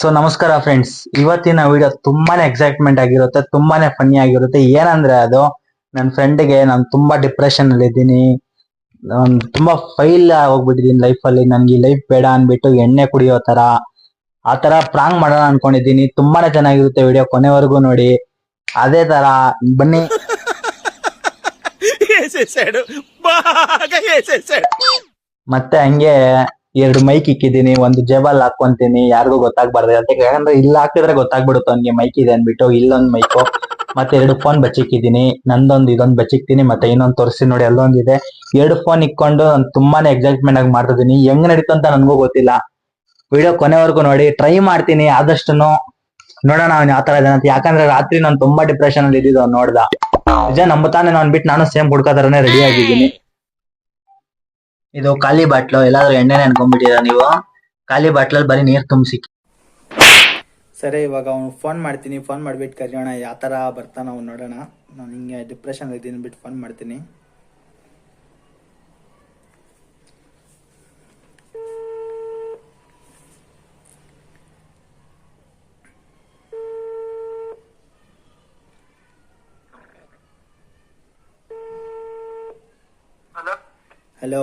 So ನಮಸ್ಕಾರ friends ಇವತ್ತಿನ video ತುಂಬಾನೇ ಎಕ್ಸೈಟ್ಮೆಂಟ್ ಆಗಿರುತ್ತೆ ತುಂಬಾನೇ ಫನ್ನಿ ಆಗಿರುತ್ತೆ. ಏನಂದ್ರೆ ಅದು ನನ್ನ ಫ್ರೆಂಡ್ಗೆ ನಾನು ತುಂಬಾ ಡಿಪ್ರೆಷನ್ ಅಲ್ಲಿ ಇದ್ದೀನಿ. ತುಂಬಾ ಫೈಲ್ ಹೋಗ್ಬಿಟ್ಟಿದ್ದೀನಿ ಲೈಫ್ ಅಲ್ಲಿ. ನನ್ಗೆ ಈ ಲೈಫ್ ಬೇಡ ಅನ್ಬಿಟ್ಟು ಎಣ್ಣೆ ಕುಡಿಯೋ ತರ ಆ ತರ ಪ್ರಾಂಗ್ ಮಾಡೋಣ ಅನ್ಕೊಂಡಿದ್ದೀನಿ. ತುಂಬಾನೇ ಚೆನ್ನಾಗಿರುತ್ತೆ ವಿಡಿಯೋ ಕೊನೆವರೆಗೂ ನೋಡಿ. ಅದೇ ತರ ಬನ್ನಿ. ಮತ್ತೆ ಹಂಗೆ ಎರಡು ಮೈಕ್ ಇಕ್ಕಿದ್ದೀನಿ, ಒಂದು ಜೇಬಲ್ ಹಾಕೊಂತೀನಿ ಯಾರಿಗೂ ಗೊತ್ತಾಗ್ಬಾರ್ದು ಅಂತ ಯಾಕಂದ್ರೆ ಇಲ್ಲಿ ಹಾಕಿದ್ರೆ ಗೊತ್ತಾಗ್ಬಿಡುತ್ತೆ, ಅವ್ನಿಗೆ ಮೈಕ್ ಇದೆ ಅನ್ಬಿಟ್ಟು ಇಲ್ಲೊಂದ್ ಮೈಕು ಮತ್ತೆ ಎರಡು ಫೋನ್ ಬಚ್ಚಿಕ್ಕಿದ್ದೀನಿ. ನಂದೊಂದು, ಇದೊಂದು ಬಚ್ಚಿಕ್ತೀನಿ, ಮತ್ತೆ ಇನ್ನೊಂದು ತೋರಿಸಿ ನೋಡಿ, ಅಲ್ಲೊಂದಿದೆ. ಎರಡು ಫೋನ್ ಇಕ್ಕೊಂಡು ತುಂಬಾನೇ ಎಕ್ಸೈಟ್ಮೆಂಟ್ ಆಗಿ ಮಾಡ್ತಿದ್ದೀನಿ ಹೆಂಗ್ ನಡೀತು ಅಂತ ನನ್ಗೂ ಗೊತ್ತಿಲ್ಲ. ವಿಡಿಯೋ ಕೊನೆವರೆಗೂ ನೋಡಿ ಟ್ರೈ ಮಾಡ್ತೀನಿ ಆದಷ್ಟು ನೋಡೋಣ ಅವ್ನು ಯಾವ ತರ ಇದೆ ಅಂತ. ಯಾಕಂದ್ರೆ ರಾತ್ರಿ ನಾನು ತುಂಬಾ ಡಿಪ್ರೆಷನ್ ಅಲ್ಲಿ ಇದ್ದಿದ್ದು ನೋಡ್ದ. ನಿಜ ನಂಬುತ್ತಾನೆ ನಾನು ಬಿಟ್ಟು ನಾನು ಸೇಮ್ ಹುಡ್ಕೋ ತರನೇ ರೆಡಿ ಆಗಿದ್ದೀನಿ. ಇದು ಖಾಲಿ ಬಾಟ್ಲು ಎಲ್ಲಾದ್ರೂ ಎಣ್ಣೆನೆ ಅನ್ಕೊಂಡ್ಬಿಟ್ಟಿದ ನೀವು? ಖಾಲಿ ಬಾಟ್ಲಲ್ಲಿ ಬರೀ ನೀರು ತುಂಬಿಸಿ ಸರಿ ಇವಾಗ ಅವ್ನು ಫೋನ್ ಮಾಡ್ತೀನಿ ಫೋನ್ ಮಾಡಿಬಿಟ್ಟು ಕರೆಯೋಣ ಯಾವ ಥರ ಬರ್ತಾನ ಅವ್ನು ನೋಡೋಣ. ನಾನು ಹಿಂಗೆ ಡಿಪ್ರೆಷನ್ ಇದ್ದೀನಿ ಬಿಟ್ಟು ಫೋನ್ ಮಾಡ್ತೀನಿ. ಹಲೋ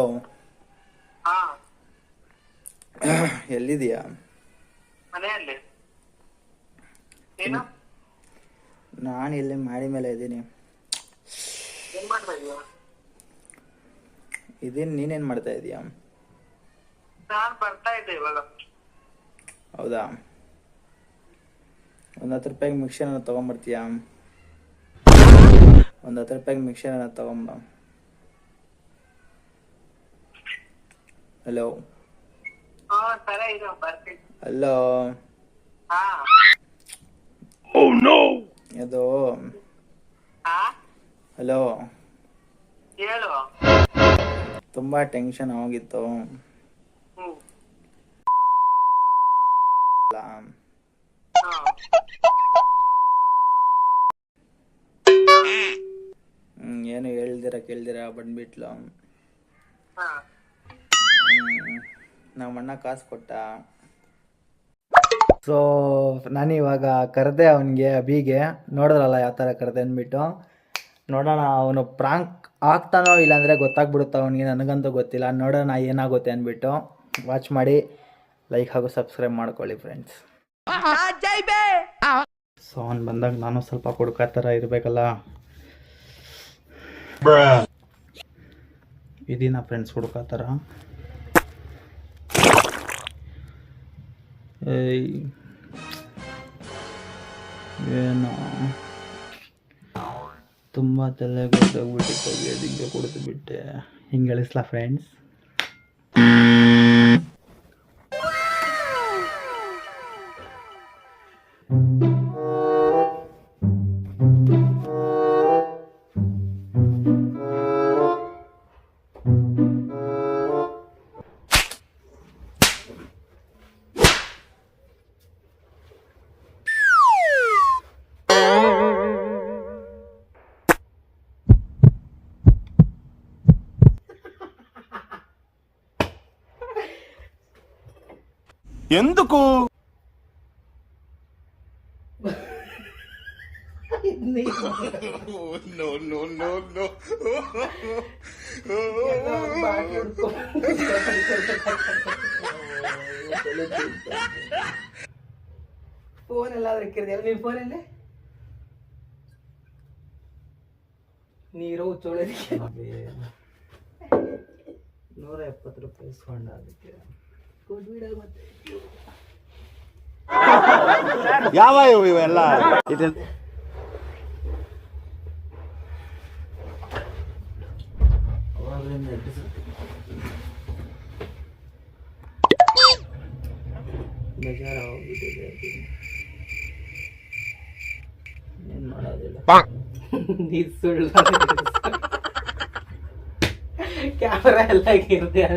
ಎಲ್ಲಿದೆಯಾ ಮನೆಯಲ್ಲಿ. ಏನು? ನಾನು ಇಲ್ಲಿ ಮಾಡಿ ಮೇಲೆ ಇದ್ದೀನಿ. ಏನ್ ಮಾಡ್ತಾ ಇದೀಯ? ಇದೇನು ನೀನೇನು ಮಾಡ್ತಾ ಇದೀಯಾ? ನಾನ್ ಬರ್ತಾ ಇದ್ದೆ ಇವಾಗ. ಹೌದಾ? ಒಂದು ಹತ್ತು ರೂಪಾಯಿಗೆ ಮಿಕ್ಸರನ್ನ ತೊಗೊಂಬರ್ತೀಯಾ? ಒಂದು ಹತ್ತು ರೂಪಾಯಿಗೆ ಮಿಕ್ಸರನ್ನ ತಗೊಂಬ. ಹಲೋ ಹಾ ಸರಿ ಇದು ಬರ್ತೀನಿ ಹಲೋ. ಇದು ಹಾ? ಹಲೋ. ಹೇಳು. ತುಂಬಾ ಟೆನ್ಷನ್ ಆಗಿತ್ತು. ಏನು ಹೇಳ್ದಿರ ಕೇಳ್ದಿರ ಬಂದ್ಬಿಟ್ಲು. ನಮ್ಮ ಅಣ್ಣ ಕಾಸು ಕೊಟ್ಟ. ಸೊ ನಾನು ಇವಾಗ ಕರೆದೆ ಅವನಿಗೆ ಅಭಿಗೆ. ನೋಡಿದ್ರಲ್ಲ ಯಾವ ಥರ ಕರೆದೆ ಅಂದ್ಬಿಟ್ಟು. ನೋಡೋಣ ಅವನು ಪ್ರಾಂಕ್ ಆಗ್ತಾನೋ ಇಲ್ಲಾಂದರೆ ಗೊತ್ತಾಗ್ಬಿಡುತ್ತೆ ಅವನಿಗೆ ನನಗಂತೂ ಗೊತ್ತಿಲ್ಲ. ನೋಡೋಣ ಏನಾಗುತ್ತೆ ಅಂದ್ಬಿಟ್ಟು. ವಾಚ್ ಮಾಡಿ. ಲೈಕ್ ಹಾಗೂ ಸಬ್ಸ್ಕ್ರೈಬ್ ಮಾಡ್ಕೊಳ್ಳಿ ಫ್ರೆಂಡ್ಸ್ ಸೊ ಅವ್ನು ಬಂದಾಗ ನಾನು ಸ್ವಲ್ಪ ಕುಡ್ಕೋ ಥರ ಇರಬೇಕಲ್ಲ. ಇದೀನ ಫ್ರೆಂಡ್ಸ್ ಹುಡುಕ ಥರ. ಏನು ತುಂಬ ತಲೆ ಗೊತ್ತಾಗ್ಬಿಟ್ಟಿತ್ತು ಅದಕ್ಕೆ ಕುಡಿದು ಬಿಟ್ಟೆ. ಹಿಂಗೆ ಹೇಳಿಸ್ಲಾ ಫ್ರೆಂಡ್ಸ್ ఎందుకు ಫೋನ್ ಎಲ್ಲಾದ್ರೂ ಇಕ್ಕಿರ್ದಿಯಲ್ಲ ನಿನ್ನ ಫೋನಲ್ಲಿ ನೀರು ಚೋಳದಿಕ್ಕೆ ನೂರ ಎಪ್ಪತ್ತು ರೂಪಾಯಿ ಇಸ್ಕೊಂಡ ಅದಕ್ಕೆ ಯಾವ ಇವೆಲ್ಲ? ಇದು ಕ್ಯಾಮ್ರಾ ಎಲ್ಲ ಇರ್ತೀಯ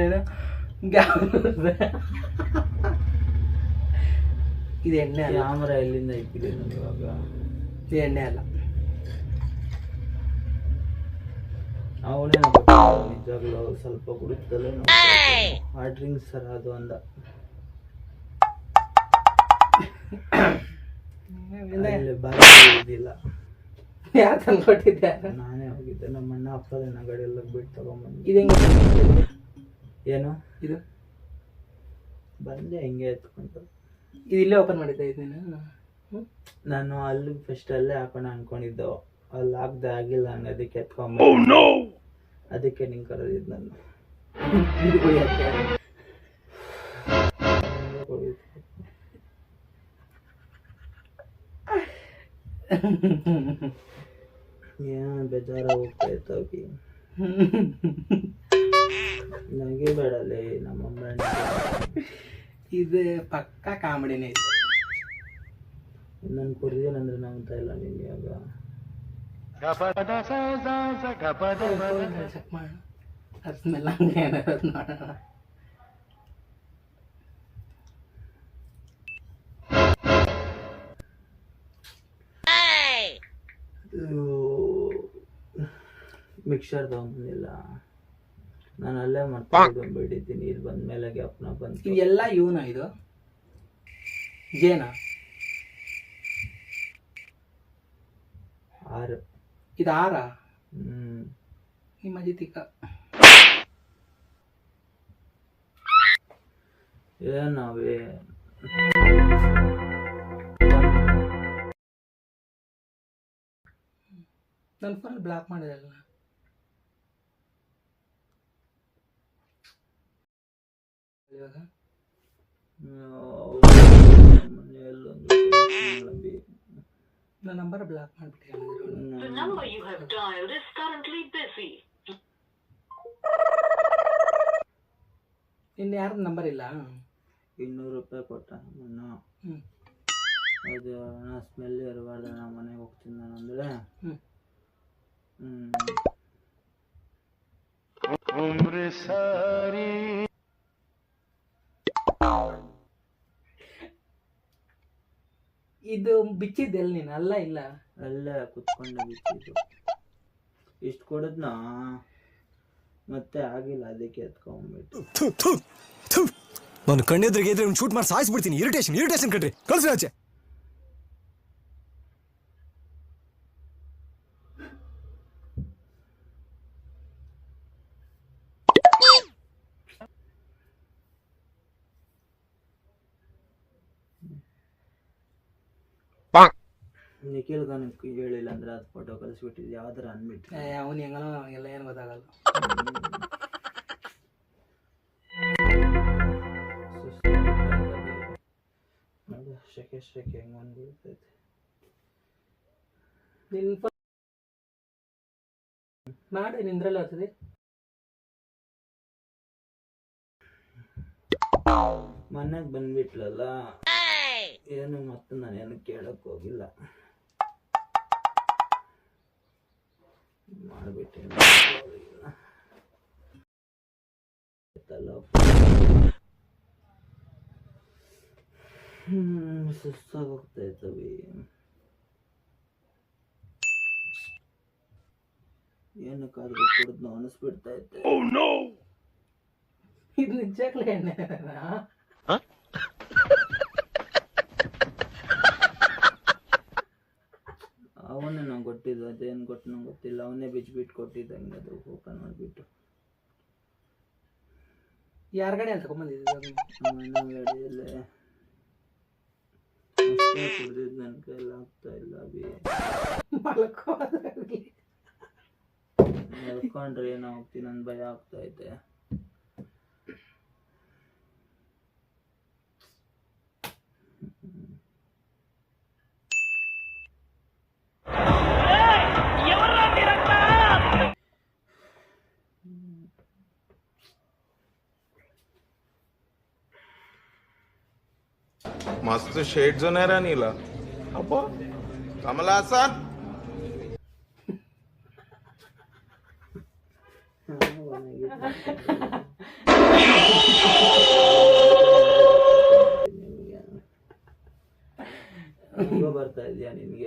ಇದು ಎಣ್ಣೆ ಆಮರ ಎಲ್ಲಿಂದ ನಾನು ಇವಾಗ? ಇದು ಎಣ್ಣೆ ಅಲ್ಲ. ಅವನೇ ನಿಜವಾಗ್ಲೂ ಸ್ವಲ್ಪ ಕುಡಿತಲೇ ಆ ಡ್ರಿಂಕ್ಸ್ ಸರ್ ಅದು ಅಂದ. ಅಲ್ಲಿ ಬಾರಿ ಇದಿಲ್ಲ ಯಾರು ತಂದು ಕೊಟ್ಟಿದ್ದೆ ನಾನೇ ಹೋಗಿದ್ದೆ. ನಮ್ಮ ಅಣ್ಣ ಅಪ್ಪದನ್ನ ಗಾಡಿಯೆಲ್ಲ ಬಿಟ್ಟು ತಗೊಂಬಂದು ಇದು ಹೆಂಗೆ? ಏನು? ಇದು? ಬಂದೆ ಹಿಂಗೆ ಎತ್ಕೊಂಡು. ಇದು ಇಲ್ಲೇ ಓಪನ್ ಮಾಡಿದ್ದೆ ಇದು ನಾನು ಅಲ್ಲಿ ಫಸ್ಟ್ ಅಲ್ಲೇ ಹಾಕೋಣ ಅನ್ಕೊಂಡಿದ್ದು. ಅಲ್ಲಿ ಹಾಕ್ದೆ ಆಗಿಲ್ಲ ಹಂಗೆ ಅದಕ್ಕೆ ಎತ್ಕೊಂಬ ಅದಕ್ಕೆ ನಿಂಗೆ ಕರೆದಿದ್ದು ನಾನು. ಇದು ಕುಡಿಯಕ್ಕೆ ಏನೋ ಬೇಜಾರ ಹೋಗ್ತಾ ಇತ್ತವಿ ನನಗೆ ಬೇಡಲ್ಲೇ ನಮ್ಮ ಅಮ್ಮ ಇದು ಪಕ್ಕ ಕಾಮಿಡಿನೇ ಇದೆ. ನಾನು ಕೊಡ್ದೇನಂದ್ರೆ ನಂಗ್ತಾ ಇಲ್ಲ ನಿನ್ಗೆ ಇವಾಗ ಚೆಕ್ ಮಾಡೋಣ ಅದು ಸ್ಮೆಲ್ ಹಂಗೆ ಏನಾದ್ರು ನೋಡೋಣ ಮಿಕ್ಸರ್ ತಗೊಂಬಂದಿಲ್ಲ ನಾನು ಅಲ್ಲೇ ಮಾಡ್ಕೊಂಡು ಬಿಟ್ಟಿದ್ದೀನಿ. ಇಲ್ಲಿ ಬಂದ್ಮೇಲೆ ಗ್ಯಾಪ್ನ ಬಂತು ಇವೆಲ್ಲ ಎಲ್ಲ ಇವನ ಇದು? ಏನಾ ಆರು. ಇದು ಆರ? ಹ್ಮ್. ಈ ಮದಿ ತಿಕ್ಕ. ಏನವೇ ನನ್ನ ಫೋನ್ ಬ್ಲಾಕ್ ಮಾಡಿದಲ್ಲ ಇವಾಗ? ಮನೆಯಲ್ಲೊಂದು ನನ್ನ ನಂಬರ್ ಬ್ಲಾಕ್ ಮಾಡಿಬಿಟ್ಟು The number you have dialed is currently busy. ಇನ್ನು ಯಾರ ನಂಬರ್ ಇಲ್ಲ? ಇನ್ನೂರು ರೂಪಾಯಿ ಕೊಟ್ಟ ನಾನು ಅದು ನಾ ಸ್ಮೆಲ್ ಇರಬಾರ್ದು ನಾ ಮನೆಗೆ ಹೋಗ್ತೀನಿ ನಾನು ಅಂದರೆ. ಹ್ಮ್. ಹ್ಮ್. ಇದು ಬಿಚ್ಚಿದ್ದೆಲ್ಲ ನೀನು? ಅಲ್ಲ ಇಲ್ಲ? ಅಲ್ಲ ಕುತ್ಕೊಂಡು ಬಿಟ್ಟಿದ್ದು ಇಷ್ಟು ಕೊಡದ್ನಾ? ಮತ್ತೆ ಆಗಿಲ್ಲ ಅದಕ್ಕೆ ಎತ್ಕೊಂಡ್ಬಿಟ್ಟು ನಾನು ಕಣ್ಣೆದ್ರಿಗೆ ಇದ್ರೆ ಶೂಟ್ ಮಾಡಿ ಸಾಯಿಸ್ಬಿಡ್ತೀನಿ. ಇರಿಟೇಷನ್ ಇರಿಟೇಷನ್ ಕಟ್ರಿ ಕಳ್ಸಿ ಆಚೆ. ನಿಖಿಲ್ ಗನಕ್ಕೆ ಹೇಳಿಲ್ಲ ಅಂದ್ರೆ ಅದು ಫೋಟೋ ಕಳಿಸ್ಬಿಟ್ಟಿದ್ದು ಯಾವ್ದಾರ ಅನ್ಬಿಟ್ಟು ಅವನು ಹೆಂಗಲ್ಲ ಎಲ್ಲ ಏನು ಗೊತ್ತಾಗಲ್ಲ. ಶೆಕೆ ಶೆಕೆ ಹೆಂಗ್ ಬಂದ್ಬಿಡ್ತೈತೆ ನಿನ್ನ ಮಾಡಿ ನಿಂದ್ರಲ್ಲ ಆಗ್ತದೆ. ಮನೆಗೆ ಬಂದ್ಬಿಟ್ಲಲ್ಲ? ಏನು ಮತ್ತೆ ನಾನು ಏನು ಕೇಳಕ್ ಹೋಗಿಲ್ಲ. ಮಾಡ್ಬಿಟ್ಟೆ ಹ್ಮ್ ಸುಸ್ತಾಗಿ ಹೋಗ್ತಾ ಇರ್ತವೆ ಏನಕ್ಕಾದ್ರೂ ಕುಡಿದ್ನು ಅನಿಸ್ಬಿಡ್ತಾ ಇತ್ತೆ ಇದು ನಿಜಾಗ್ಲೇ ಎಣ್ಣೆ ಅವನೇ ನಂಗೆ ಕೊಟ್ಟಿದ್ದು ಅದೇನು ಕೊಟ್ಟು ನಂಗೆ ಗೊತ್ತಿಲ್ಲ. ಅವನೇ ಬಿಚ್ಬಿಟ್ಟು ಬಿಟ್ಟು ಕೊಟ್ಟಿದ್ದಂಗೆ ಅದು ಓಪನ್ ಮಾಡಿಬಿಟ್ಟು. ಯಾರ ಕಡೆ ಅಂತ ತಗೊಂಬಂದಿದ್ದೆ ಗಾಡಿಯಲ್ಲೇ ಕುಡ್ದಿದ್ದು ನನ್ನ ಕೈಯಲ್ಲಿ ಆಗ್ತಾ ಇಲ್ಲ ಬಿ ಮಲ್ಕೊಂಡ್ರೆ ಏನೋ ಹೋಗ್ತೀನಿ ನನ್ನ ಭಯ ಆಗ್ತಾ ಐತೆ ಮಸ್ತ್ ಶೇಡ್ ಜೋನ್ಯಾರ ನೀಲ. ಅಪ್ಪ ಕಮಲ ಬರ್ತಾ ಇಲ್ಲ ಏನ್ ನೀವು?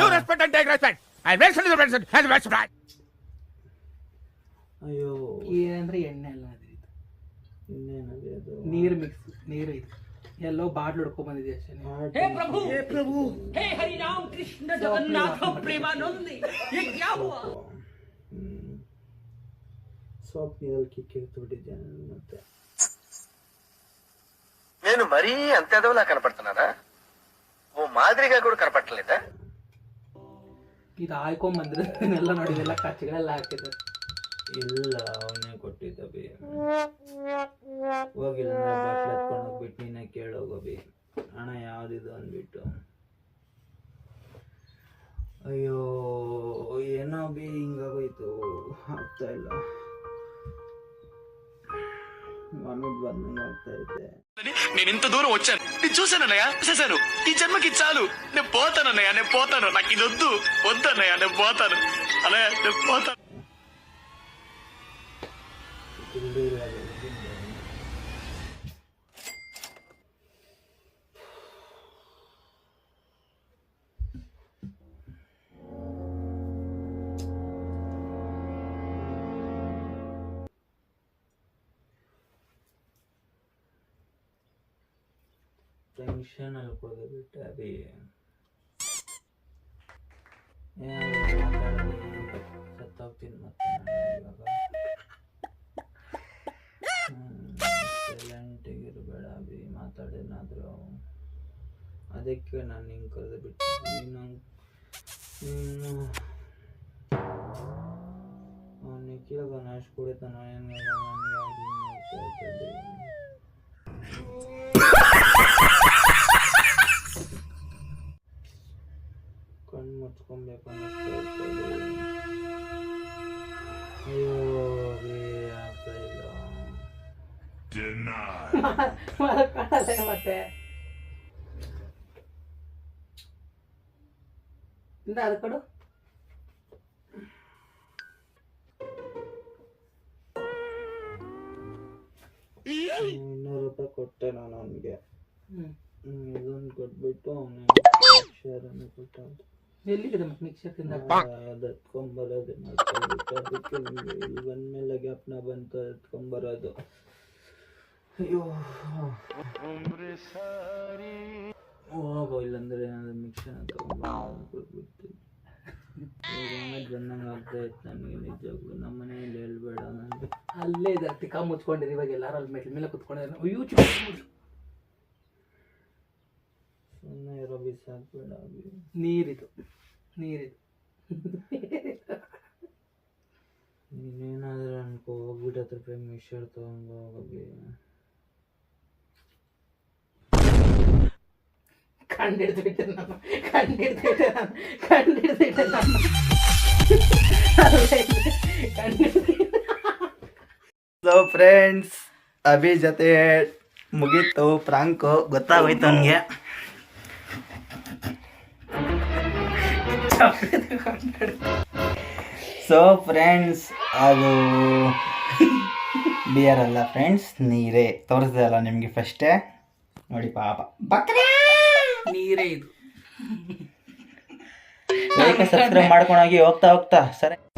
ಏನ್ ರೆಸ್ಪೆಕ್ಟ್ ದಿ ಅಯ್ಯೋ. ಏನಂದ್ರೆ ಎಣ್ಣೆ ಎಲ್ಲ ಅದು ಇದು ಇನ್ನೇನದು ಅದು ನೀರು ಮಿಕ್ಸ್ ನೀರು ಇದು ಎಲ್ಲೋ ಬಾಟ್ಲು ಹಿಡ್ಕೊಂಡ್ ಬಂದಿದೆ ಅಷ್ಟೇ ಸೋಪ್ ನೀರಲ್ಲಿ ಕಿಕ್ಕಿ ಬಿಟ್ಟಿದ್ದೆ ನಾನು ಮತ್ತೆ నేను మరీ అంత ఎదవలా కనపడుతున్నారా ఓ మాదిరిగా కూడా కనపడలేదా ಇದು ಹಾಯ್ಕೊಂಡ್ ಬಂದ್ರೆ ಎಲ್ಲ ನೋಡಿದೆಲ್ಲ ಕಚ್ಚಗಳೆಲ್ಲ ಹಾಕಿದ್ರು ಇಲ್ಲ ಅವನೇ ಕೊಟ್ಟಿದ್ದ ಬಿ ಹೋಗಿಲ್ಲ ಬಾಟ್ಲ್ ಎತ್ಕೊಂಡು ಹೋಗ್ಬಿಟ್ಟು ನೀನೇ ಕೇಳೋಗೋ ಬಿ ಹಣ ಯಾವ್ದಿದು ಅಂದ್ಬಿಟ್ಟು ಅಯ್ಯೋ ಏನೋ ಬಿ ಹಿಂಗಾಗೋಯ್ತು ಆಗ್ತಾ ಇಲ್ಲ ವಾಮಿಟ್ ಬಂದಂಗೆ ಆಗ್ತಾ ಇದೆ నేను ఇంత దూరం వచ్చాను నేను చూశానన్నయ్య చూశాను ఈ జన్మకి చాలు నేను పోతానన్నయ్య నేను పోతాను నాకు ఇది వద్దు వద్దన్నయ్య నేను పోతాను అన్నయ్య నేను పోతాను ಟೆನ್ಷನ್ ಅಲ್ಲಿ ಬಿಟ್ಟೆ ಅದೇ ಸತ್ತೋಗ್ತೀನಿ ಮತ್ತೆ ಇವಾಗ. ಸೈಲೆಂಟಿಗಿರಬೇಡ ಅಭಿ, ಮಾತಾಡೇನಾದ್ರು. ಅದಕ್ಕೆ ನಾನು ಹಿಂಗೆ ಕರೆದು ಬಿಟ್ಟು ನೀನು ನೀನು. ನಿಖಿಲಾಗ ನಾಶ್ ಕುಡಿತಾನ, ಏನು ಮಾಡ್ತಾ ಇರ್ತದೆ? ಕಣ್ಣು ಮುಚ್ಕೊಬೇಕು ಅನ್ನಿಸ್ತಾ ಇರ್ತದೆ ಅಯ್ಯೋ ಬೇ ಆಗ್ತಾ ಇಲ್ಲ ಕಾಣಲ್ಲ ಮತ್ತೆ ಇಂದ ಅದು ಕೊಡು ಇನ್ನೂರು ರೂಪಾಯಿ ಕೊಟ್ಟೆ ನಾನು ಅವನಿಗೆ ಹ್ಮ್ ಇದೊಂದು ಕೊಟ್ಬಿಟ್ಟು ಅವನಿಗೆ ಶೇರನ್ನು ಕೊಟ್ಟ ಎಲ್ಲಿದೆ ಮತ್ತೆ ಮಿಕ್ಸರ್ ತಿಂದ ಅದು ಎತ್ಕೊಂಬರೋದು ಅದಕ್ಕೆ ಬಂದ್ಮೇಲೆ ಗ್ಯಾಪ್ನ ಬಂತು ಎತ್ಕೊಂಬರೋದು ಅಯ್ಯೋ. ಹೋಗೋ ಇಲ್ಲಾಂದ್ರೆ ಏನಾದ್ರು ಮಿಕ್ಸರ್ ತಗೊಂಡ್ಬಿಡ್ತೀನಿ ಬಂದಂಗೆ ಆಗ್ತಾ ಇತ್ತು ನನಗೆ ನಿಜವಾಗ್ಲೂ ನಮ್ಮ ಮನೆಯಲ್ಲಿ ಹೇಳ್ಬೇಡ ನನಗೆ ಅಲ್ಲೇ ಇದೆ ತಿಕ್ಕ ಮುಚ್ಕೊಂಡಿರಿ ಇವಾಗ ಎಲ್ಲಾರು ಅಲ್ಲಿ ಮೆಟ್ಲ ಮೇಲೆ ಕುತ್ಕೊಂಡಿದ್ದಾರೆ. ಅಯ್ಯೋ ಸುಮ್ಮನೆ ಬಿಸಾಕ್ಬೇಡ. ನೀರಿದು. ನೀರಿದು. ನೀನೇನಾದ್ರೂ ಅನ್ಕೋ ಹೋಗ್ಬಿಟ್ಟು ಹತ್ರ ರೂಪಾಯಿ ಮಿಕ್ಸರ್ ತಗೊಂಡು ಹೋಗಿ. ನಾನು ನಾನು ನಾನು ಸೊ ಫ್ರೆಂಡ್ಸ್ ಅಭಿ ಜೊತೆ ಮುಗೀತು ಪ್ರಾಂಕು ಗೊತ್ತಾಗೋಯ್ತು ಅವನಿಗೆ ಸೊ ಫ್ರೆಂಡ್ಸ್ ಅದು ಬಿಯರ್ ಅಲ್ಲ ಫ್ರೆಂಡ್ಸ್ ನೀರೇ. ತೋರಿಸಿದೆ ಅಲ್ಲ ನಿಮಗೆ ಫಸ್ಟೇ ನೋಡಿ ಪಾಪ. ನೀರೇ ಇದು. ಸಬ್ಸ್ಕ್ರೈಬ್ ಮಾಡ್ಕೊಂಡೋಗಿ ಹೋಗ್ತಾ ಹೋಗ್ತಾ? ಸರಿ.